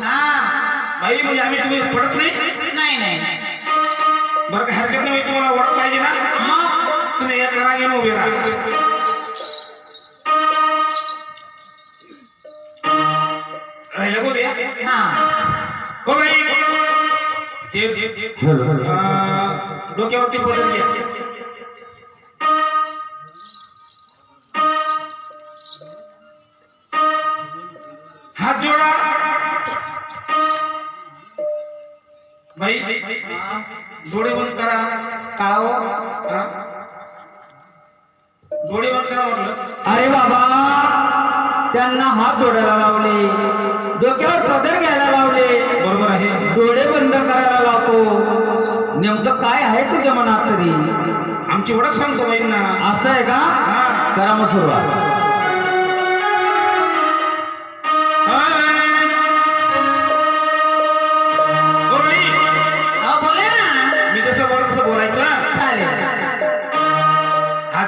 हा. बाई म्हणजे आम्ही तुम्ही पडत नाही? नाही नाही. बरं का हरकत नाही तुम्हाला ओळख पाहिजे ना? मग? तुम्ही एक राग येणं उभे राहा. राहिलं का ते? हा. हो बाई. ते डोक्यावरती पदर घ्या बाई डोळे बंद करा। का हो। हा? डोळे बंद करा म्हटलं अरे बाबा त्यांना हात जोडायला लावले. डोक्यावर पदर घ्यायला लावले. बरोबर आहे. डोळे बंद करायला लावतो. नेमकं काय आहे तुझ्या मनात तरी? आमची ओळख सांगतो बाईंना. असं आहे का. करा मग सुरुवात.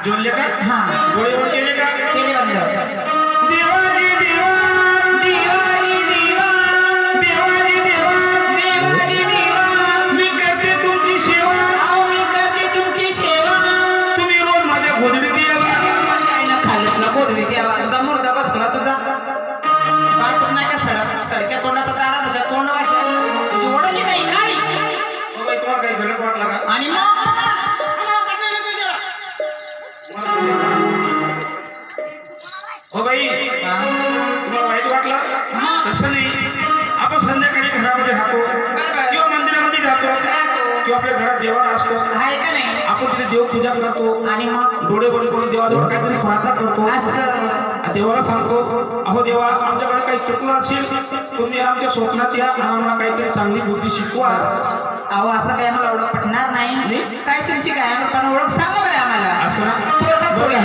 जोडले का? हा. देवपूजा करतो आणि मग डोळे बंद करून देवाजवळ काहीतरी प्रार्थना करतो. असं. देवाला सांगतो अहो देवा आमच्याकडे काही चुकलं असेल तुम्ही आमच्या स्वप्नात या आणि आम्हाला काहीतरी चांगली बुद्धी शिकवा. अहो असं काय मला ओळख पटणार नाही. काय तुमची काय पण ओळख सांगा बरं आम्हाला. असं थोडं थोडी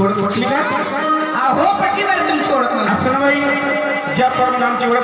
ओळख पटली का अहो पटली बरं तुमची ओळख मला असं ना। बाई ज्या प्रमाणे आमची ओळख